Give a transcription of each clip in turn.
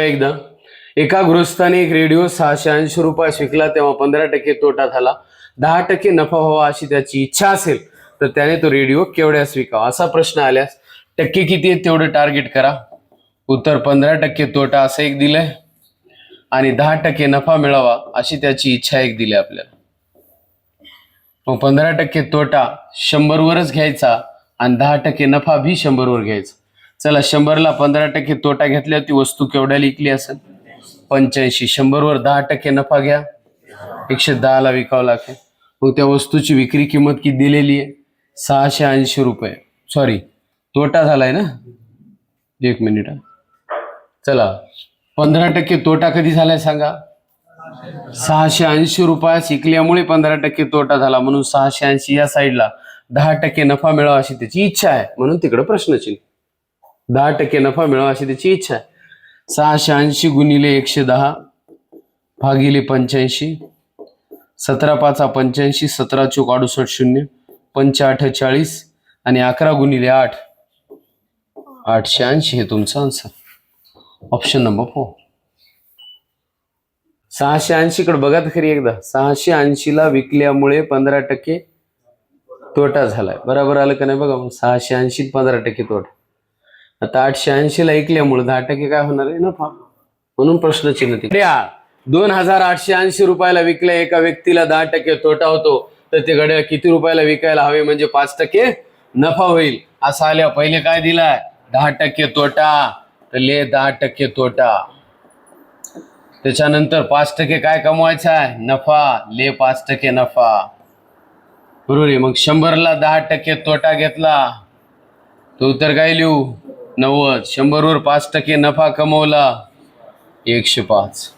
एकदा. एका गृहस्थाने एक रेडिओ सहाशे ऐंशी रुपयास विकला तेव्हा पंधरा टक्के तोटा झाला. दहा टक्के नफा व्हावा अशी त्याची इच्छा असेल तर त्याने तो रेडिओ केवढ्यास विकावा असा प्रश्न आल्यास टक्के किती आहेत तेवढं टार्गेट करा. उत्तर पंधरा टक्के तोटा असं एक दिलंय. आणि दहा टक्के नफा मिळावा अशी त्याची इच्छा एक दिली आपल्याला. मग पंधरा टक्के तोटा शंभरवरच घ्यायचा आणि दहा टक्के नफा भी शंभरवर घ्यायचा. चला शंभरला पंधरा टक्के तोटा घेतल्यावर ती वस्तू केवढ्या विकली असेल? पंच्याऐंशी शंभरवर दहा टक्के नफा घ्या. एकशे दहाला विकावं लागेल. मग त्या वस्तूची विक्री किंमत किती दिलेली आहे? सहाशे ऐंशी रुपये. सॉरी तोटा झालाय ना? एक मिनिट चला पंधरा टक्के तोटा कधी झालाय सांगा? सहाशे ऐंशी रुपये शिकल्यामुळे पंधरा टक्के तोटा झाला म्हणून सहाशे ऐंशी या साईडला दहा टक्के नफा मिळावा अशी त्याची इच्छा आहे म्हणून तिकडं प्रश्नचिन्ह दहा टक्के नफा मिळावा अशी त्याची इच्छा आहे. सहाशे ऐंशी गुणिले एकशे दहा भागिले पंच्याऐंशी सतरा पाचा पंच्याऐंशी सतरा चोक अडुसष्ट शून्य पंचा अठ्ठेचाळीस आणि अकरा गुणिले आठ. आठशे ऐंशी हे तुमचं आन्सर ऑप्शन नंबर फोर सहाशे ऐंशीकडे बघा तर खरी एकदा. सहाशे ऐंशीला विकल्यामुळे पंधरा टक्के तोटा झालाय. बरोबर आलं का नाही बघा मग? सहाशे ऐंशी पंधरा टक्के तोटा. आता आठशे ऐंशी ला ऐकल्यामुळे दहा टक्के काय होणार आहे नफा म्हणून प्रश्नचिन्ह तिकडे दोन हजार आठशे ऐंशी रुपयाला विकल्या एका व्यक्तीला दहा टक्के तोटा होतो तर ते घड्याळ किती रुपयाला विकायला हवे म्हणजे पाच टक्के नफा होईल. असं आल्या पहिले काय दिलाय? दहा टक्के तोटा. तर ले दहा टक्के तोटा. त्याच्यानंतर पाच टक्के काय कमवायचं आहे? नफा. ले पाच टक्के नफा. बरोबर आहे. मग शंभरला दहा टक्के तोटा घेतला. तो तर काय लिहू? नव्वद. शंभरवर पाच टक्के नफा कमवला. एकशे पाच.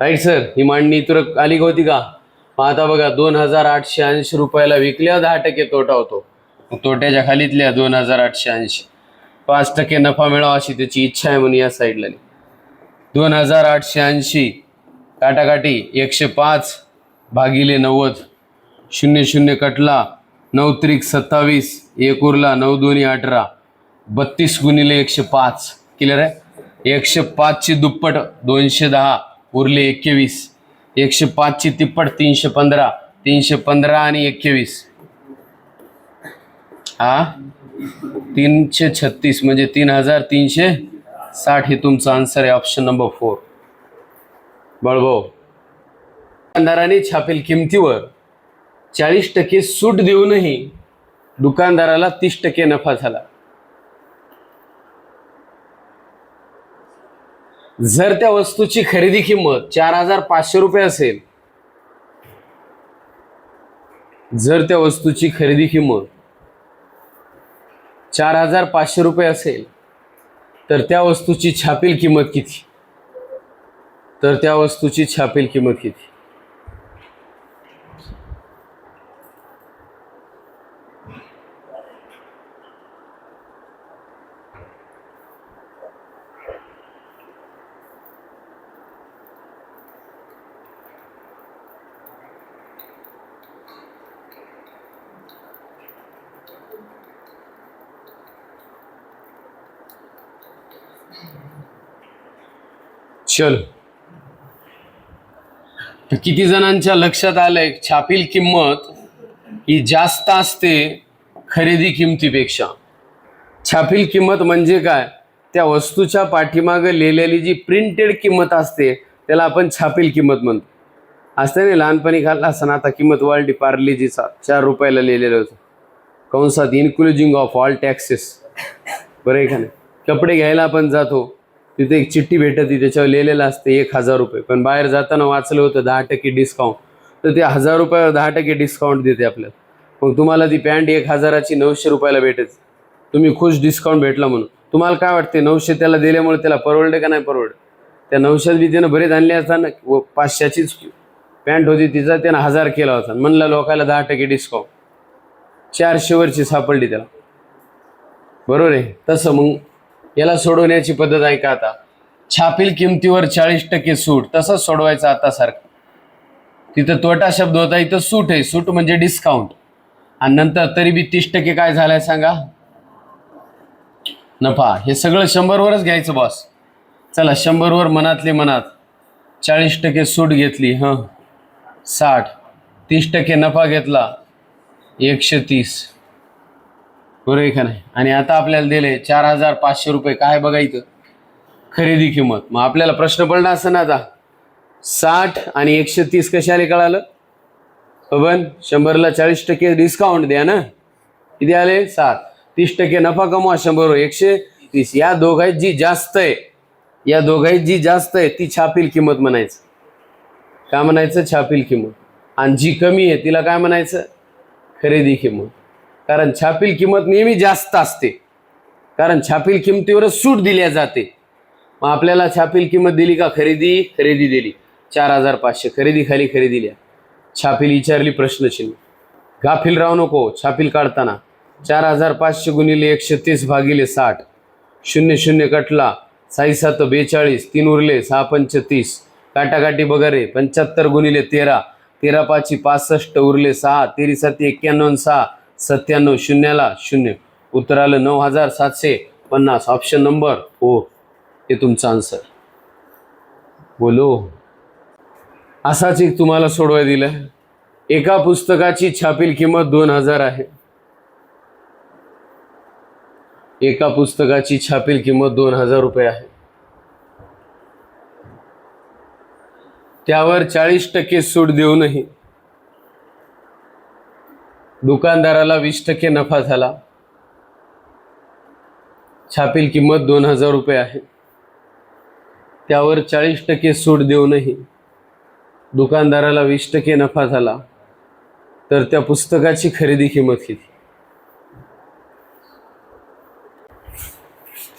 राईट सर ही मांडणी तुरक आली होती का? आता बघा दोन हजार आठशे ऐंशी रुपयाला विकल्या दहा टक्के तोटा होतो. तोट्याच्या खालीतल्या दोन हजार आठशे ऐंशी. पाच टक्के नफा मिळावा अशी त्याची इच्छा आहे म्हणून या साईडला दोन हजार आठशे ऐंशी काटाकाटी एकशे पाच भागिले नव्वद. शून्य शून्य कटला नऊ त्रिक सत्तावीस. एक उरला नऊ दोन्ही अठरा. बत्तीस गुणिले एकशे पाच. क्लिअर आहे? एकशे पाचची दुप्पट दोनशे दहा उरले एकवीस. एकशे पाचची तिप्पट तीनशे पंधरा. तीनशे पंधरा आणि एकवीस. हा? तीनशे छत्तीस म्हणजे तीन हजार तीनशे साठ हे तुमचं आन्सर आहे ऑप्शन नंबर फोर बळभाऊ दुकानदाराने छापील किमतीवर चाळीस टक्के सूट देऊनही दुकानदाराला तीस टक्के नफा झाला. जर त्या वस्तूची खरेदी किंमत चार हजार पाचशे रुपये असेल जर त्या वस्तूची खरेदी किंमत चार हजार पाचशे रुपये असेल तर त्या वस्तूची छापील किंमत किती? तर त्या वस्तूची छापील किंमत किती? चल. किती जणांच्या लक्षात आलंय छापील किंमत ही जास्त असते खरेदी किमतीपेक्षा. छापील किंमत म्हणजे काय? त्या वस्तूच्या पाठीमागं लिहिलेली जी प्रिंटेड किंमत असते त्याला आपण छापील किंमत म्हणतो. असते ना लहानपणी खाल्ला असताना आता किंमत वाढली पार्लेजीचा चार रुपयाला लिहिलेलं होतं. कंसात इन्क्लुजिंग ऑफ ऑल टॅक्सेस बरं आहे का नाही? कपडे घ्यायला आपण जातो. तिथे एक चिठ्ठी भेटते त्याच्यावर लिहिलेलं असते एक हजार रुपये. पण बाहेर जाताना वाचलं होतं दहा टक्के डिस्काउंट तर ते हजार रुपयावर दहा टक्के डिस्काउंट देते आपल्याला. मग तुम्हाला ती पॅन्ट एक हजाराची नऊशे रुपयाला भेटेल. तुम्ही खुश डिस्काउंट भेटला म्हणून. तुम्हाला काय वाटते नऊशे त्याला दिल्यामुळे त्याला परवडलं का नाही परवडलं? त्या नऊशेत बी त्यानं बरेच आणले असताना व पाचशेचीच पॅन्ट होती तिचा त्यानं हजार केला होता. म्हणलं लोकायला दहा टक्के डिस्काउंट चारशेवरची सापडली त्याला. बरोबर आहे? तसं मग याला सोडवण्याची पद्धत आहे का आता? छापील किमतीवर चाळीस टक्के सूट. तसंच सोडवायचं आता सारखं. तिथं तोटा शब्द होता इथं सूट आहे. सूट म्हणजे डिस्काउंट आणि नंतर तरी बी तीस टक्के काय झालंय सांगा? नफा. हे सगळं शंभरवरच घ्यायचं बॉस चला शंभरवर मनातले मनात चाळीस टक्के सूट घेतली हं. साठ. तीस टक्के नफा घेतला. एकशे तीस. बरोबर आहे का नाही? आणि आता आपल्याला दिले चार हजार पाचशे रुपये. काय बघायचं खरेदी किंमत. मग आपल्याला प्रश्न पडला असं ना आता? साठ आणि एकशे तीस कशाले कळालं? हो पण शंभरला चाळीस टक्के डिस्काउंट द्या ना. किती आले? सात. तीस टक्के नफा कमवा शंभर एकशे तीस. या दोघांत जी जास्त आहे या दोघांत जी जास्त आहे ती छापील किंमत म्हणायचं. काय म्हणायचं? छापील किंमत. आणि जी कमी आहे तिला काय म्हणायचं? खरेदी किंमत. कारण छापील किंमत नेहमी जास्त असते. कारण छापील किमतीवरच सूट दिल्या जाते. मग आपल्याला छापील किंमत दिली का खरेदी? खरेदी दिली. चार हजार पाचशे खरेदी खाली खरेदी लिहा. छापील विचारली प्रश्नचिन्ह. गाफील राहू नको छापील काढताना. चार हजार पाचशे गुणिले एकशे तीस भागिले साठ. शून्य शून्य कटला. साई सात बेचाळीस तीन उरले सहा पंच तीस. काटाकाटी बगरे पंच्याहत्तर गुणिले तेरा. तेरा पाची पासष्ट उरले सहा तेरी साती एक्क्याण्णव सहा. सत्त्याण्णव शून्याला शून्य. उत्तर आलं नऊ हजार सातशे पन्नास. ऑप्शन नंबर फोर हे तुमचा आन्सर बोलो. असाच एक तुम्हाला सोडवाय दिलं एका पुस्तकाची छापील किंमत दोन हजार आहे. एका पुस्तकाची छापील किंमत दोन हजार रुपये आहे. त्यावर चाळीस टक्के सूट देऊनही दुकानदाराला वीस टक्के नफा झाला. छापील किंमत दोन हजार रुपये आहे. त्यावर चाळीस टक्के सूट देऊनही दुकानदाराला वीस टक्के नफा झाला. तर त्या पुस्तकाची खरेदी किंमत किती?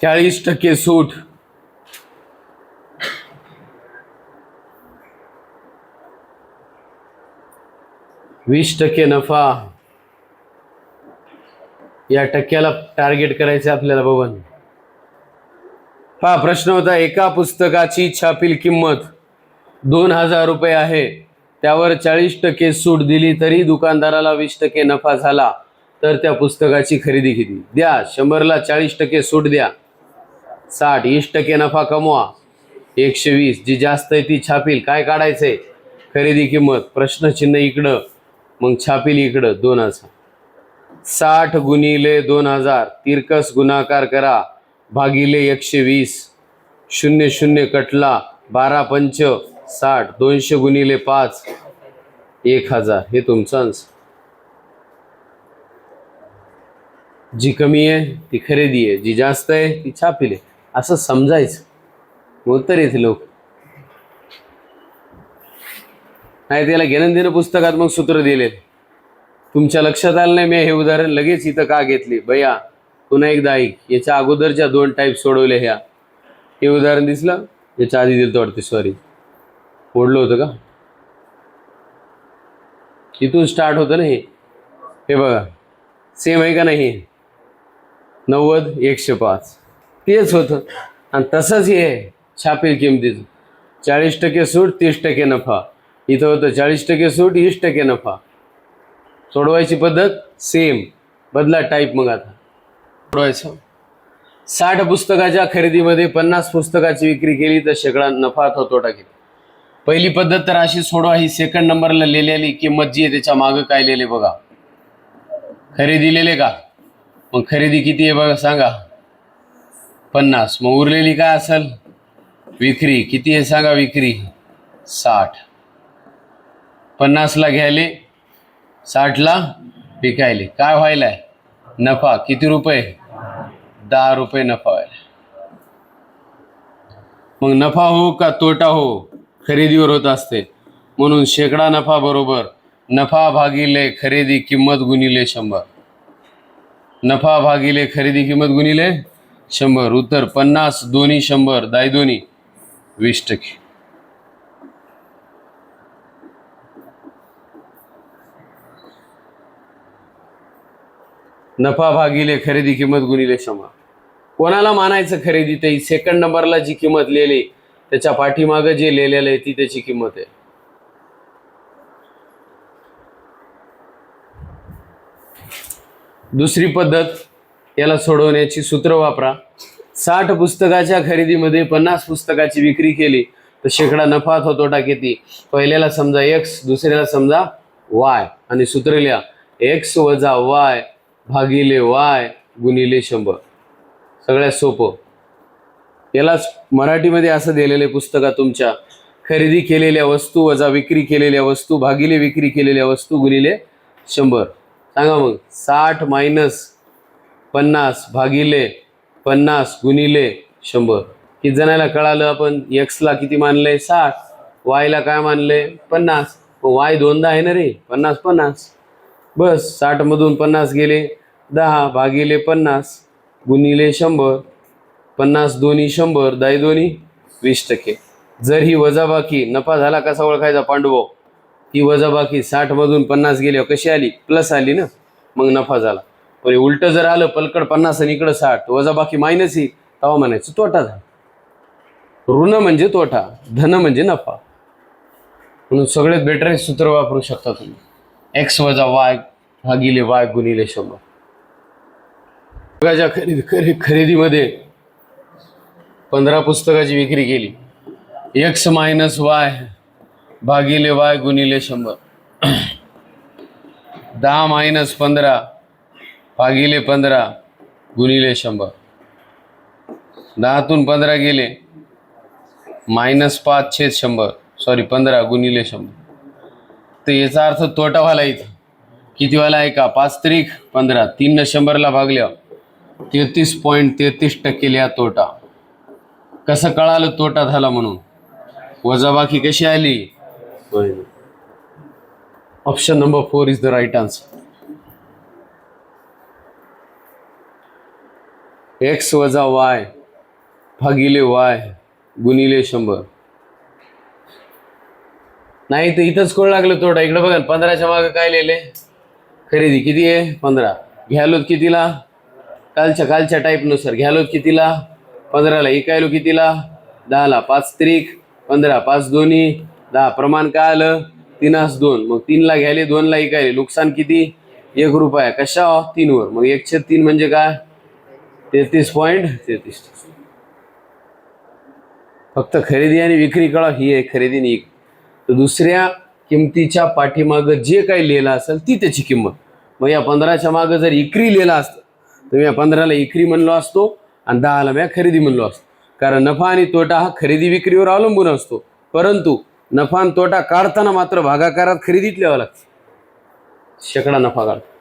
चाळीस टक्के सूट. वीस टक्के नफा. या टक्क्याला टार्गेट करायचं आपल्याला भवन हा प्रश्न होता एका पुस्तकाची छापील किंमत दोन हजार रुपये आहे. त्यावर चाळीस टक्के सूट दिली तरी दुकानदाराला वीस टक्के नफा झाला. तर त्या पुस्तकाची खरेदी किती द्या शंभरला चाळीस टक्के सूट द्या. साठ वीस टक्के नफा कमवा. एकशे वीस जी जास्त आहे ती छापील. काय काढायचंय? खरेदी किंमत. प्रश्नचिन्ह इकडं मग छापील इकडं दोन हजार. साठ गुणिले दोन हजार. तिरकस गुणाकार करा. भागिले एकशे वीस. शून्य शून्य कटला. बारा पंच साठ. दोनशे गुणिले पाच. एक हजार. हे तुमचं जी कमी आहे ती खरेदी आहे. जी जास्त आहे ती छापील आहे. असं समजायचं. उत्तर येते लोक. नाही त्याला घेणं देणं पुस्तकात मग सूत्र दिले तुमच्या लक्षात आलं नाही मी हे उदाहरण? लगेच इथं का घेतले? भैया पुन्हा एकदा ऐक. याच्या अगोदरच्या दोन टाईप सोडवले ह्या. हे उदाहरण दिसलं? याच्या आधी दिलं वाटते सॉरी ओढलं होतं का? इथून स्टार्ट होतं ना हे. हे बघा. सेम आहे का नाही हे? नव्वद एकशे पाच. तेच होतं. आणि तसंच हे आहे. छापील किमतीचं. चाळीस टक्के सूट तीस टक्के नफा. इथं होतं चाळीस टक्के सूट वीस टक्के नफा. सोडवायची पद्धत सेम बदला टाईप मग आता. सोडवायचं. साठ पुस्तकाच्या खरेदीमध्ये पन्नास पुस्तकाची विक्री केली तर शेकडा नफा अथवा तोटा केली पहिली पद्धत तर अशी सोडवा ही सेकंड नंबरला लिहिलेली किंमत जी आहे त्याच्या मागं काय लिहिले बघा. खरेदी लिहिले का? मग खरेदी किती आहे बघा सांगा. पन्नास. मग उरलेली काय असेल? विक्री. किती आहे सांगा विक्री? साठ. पन्नासला घ्यायले साठला विकायली काय व्हायलाय? नफा. किती रुपये? दहा रुपये नफा व्हायला. मग नफा हो का तोटा हो? खरेदीवर होत असते. म्हणून शेकडा नफा बरोबर. नफा भागिले खरेदी किंमत गुणिले शंभर. नफा भागिले खरेदी किंमत गुणिले शंभर. उत्तर पन्नास दोन्ही शंभर दाय दोन्ही वीस टक्के. नफा भागिले खरेदी किंमत गुणिले क्षमा. कोणाला मानायचं खरेदी? ते सेकंड नंबरला जी किंमत लिहिली त्याच्या पाठीमागं जे लिहिलेलं आहे ती त्याची किंमत आहे. दुसरी पद्धत याला सोडवण्याची सूत्र वापरा. साठ पुस्तकाच्या खरेदीमध्ये पन्नास पुस्तकाची विक्री केली तर शेकडा नफा तो तोटा किती? पहिल्याला समजा एक्स दुसऱ्याला समजा वाय आणि सूत्र लिहा. एक्स वजा वाय भागिले वाय गुणिले शंभर. सगळ्यात सोपं. यालाच मराठीमध्ये असं दिलेलं आहे पुस्तकात तुमच्या खरेदी केलेल्या वस्तू वजा विक्री केलेल्या वस्तू भागिले विक्री केलेल्या वस्तू गुणिले शंभर. सांगा मग साठ मायनस पन्नास भागिले पन्नास गुणिले शंभर. किती जणाला कळालं आपण? एक्सला किती मानलंय? साठ. वायला काय मानलंय? पन्नास. वाय दोनदा आहे ना रे? पन्नास पन्नास. बस साठमधून पन्नास गेले दहा भागिले पन्नास गुणिले शंभर पन्नास दोन्ही शंभर दाई दोन्ही वीस टक्के. जर ही वजाबाकी नफा झाला कसा ओळखायचा पांडुभाऊ? ही वजाबाकी साठमधून पन्नास गेली कशी आली? प्लस आली ना? मग नफा झाला. पण उलटं जर आलं पलकड पन्नास आणि इकडं साठ वजाबाकी मायनस ही तेव्हा म्हणायचं तोटा झाला. ऋण म्हणजे तोटा धन म्हणजे नफा. म्हणून सगळ्यात बेटर सूत्र वापरू शकता तुम्ही. एक्स वजा वाय भागिले वाय गुणिले शंभर. पुस्तकाच्या खरेदी खरे खरेदीमध्ये पंधरा पुस्तकाची विक्री केली. एक्स मायनस वाय भागिले वाय गुणिले शंभर. दहा मायनस पंधरा भागिले पंधरा गुणिले शंभर. दहातून पंधरा गेले. मायनस पाच छेद शंभर. सॉरी पंधरा गुणिले शंभर. तर याचा अर्थ तोटा व्हायला इथं. किती व्हायला आहे का? पाच त्रिक पंधरा. तीन शंभरला भागल्या. तेहतीस पॉईंट तेहतीस टक्के लिहा तोटा. कसं कळालं तोटा झाला म्हणून? वजाबाकी कशी आली? Option number four is the right answer X वजा वाय भागिले वाय गुणिले शंभर. नाही तर इथंच कोण लागलं थोडं इकडं बघा पंधराच्या मागं काय लिहिले खरेदी किती आहे? पंधरा. घ्यालोत कितीला? कालच्या कालच्या टाईपनुसार. घ्यालोत कितीला? पंधराला. इकायलो कितीला? दहाला. पाच त्रिक. पंधरा. पाच दोन्ही. दहा. प्रमाण काय आलं? तीनास दोन. मग तीनला घ्यायले दोनला इकायले. नुकसान किती? एक रुपया. कशा? तीनवर. मग एकशे तीन म्हणजे काय? तेहतीस पॉईंट तेहतीस. फक्त खरेदी आणि विक्री कळा ही आहे खरेदी आणि तर दुसऱ्या किमतीच्या पाठीमागं जे काही लिहिलं असेल ती त्याची किंमत. मग या पंधराच्या मागं जर इकरी लिहिलं असतं तर मी या पंधराला इकरी म्हणलो असतो आणि दहाला मी खरेदी म्हणलो असतो. कारण नफा आणि तोटा हा खरेदी विक्रीवर अवलंबून असतो. परंतु नफा आणि तोटा काढताना मात्र भागाकारात खरेदीत लिहावं लागतं. शेकडा नफा काढतो.